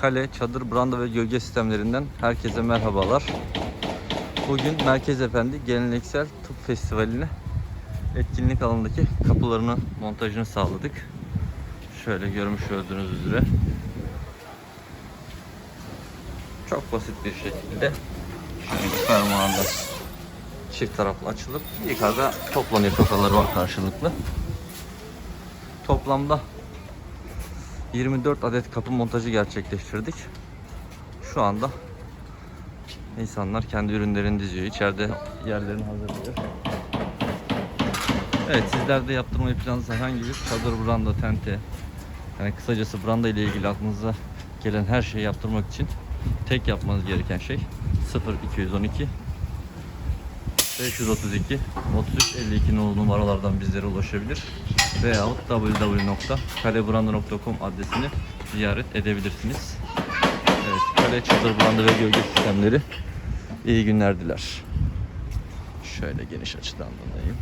kale, çadır, branda ve gölge sistemlerinden herkese merhabalar. Bugün Merkez Efendi Geleneksel Tıp Festivali'ne etkinlik alanındaki kapılarını montajını sağladık. Şöyle görmüş olduğunuz üzere. Çok basit bir şekilde şöyle çift taraflı açılıp yukarıda toplanıyor tokaları var karşılıklı. Toplamda 24 adet kapı montajı gerçekleştirdik. Şu anda insanlar kendi ürünlerini diziyor. İçeride yerlerini hazırlıyor. Evet sizler de yaptırmayı planınız herhangi bir çadır branda tente yani kısacası branda ile ilgili aklınıza gelen her şeyi yaptırmak için tek yapmanız gereken şey 0212 532 33 52 nolu numaralardan bizlere ulaşabilir veyahut www.kalebranda.com adresini ziyaret edebilirsiniz. Evet, kale, çadır, branda ve gölge sistemleri iyi günler diler. Şöyle geniş açıdan dolayayım.